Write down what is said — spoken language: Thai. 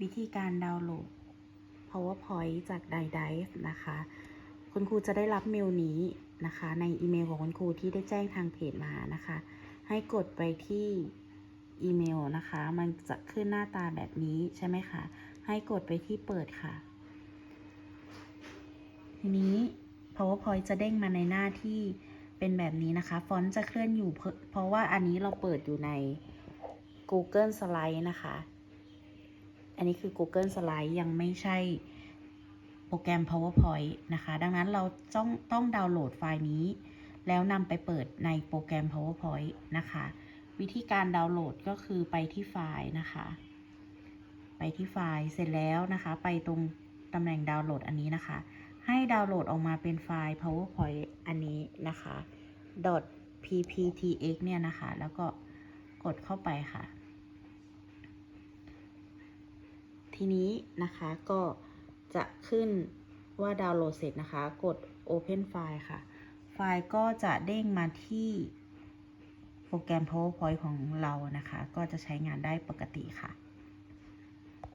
วิธีการดาวน์โหลด PowerPoint จาก Drive นะคะ คุณครูจะได้รับเมลนี้นะคะ ในอีเมลของคุณครูที่ได้แจ้งทางเพจมานะคะ ให้กดไปที่อีเมลนะคะ มันจะขึ้นหน้าตาแบบนี้ใช่ไหมคะ ให้กดไปที่เปิดค่ะ ทีนี้ PowerPoint จะเด้งมาในหน้าที่เป็นแบบนี้นะคะ ฟอนต์จะเคลื่อนอยู่เพราะว่าอันนี้เราเปิดอยู่ใน Google Slide นะคะ อันนี้คือ Google Slide ยังไม่ใช่โปรแกรม PowerPoint นะคะ ดังนั้นเราต้องต้องดาวน์โหลดไฟล์นี้ แล้วนำไปเปิดในโปรแกรม PowerPoint นะคะ วิธีการดาวน์โหลดก็คือไปที่ไฟล์นะคะ ไปที่ไฟล์เสร็จแล้วนะคะ ไปตรงตำแหน่งดาวน์โหลดอันนี้นะคะ ให้ดาวน์โหลดออกมาเป็นไฟล์ PowerPoint อันนี้นะคะ .pptx เนี่ยนะคะ แล้วก็กดเข้าไปค่ะ ทีนี้นะคะก็จะขึ้นว่าดาวน์โหลดเสร็จนะคะ กด Open File ค่ะ ไฟล์ก็จะเด้งมาที่โปรแกรม PowerPoint ของเรานะคะ ก็จะใช้งานได้ปกติค่ะ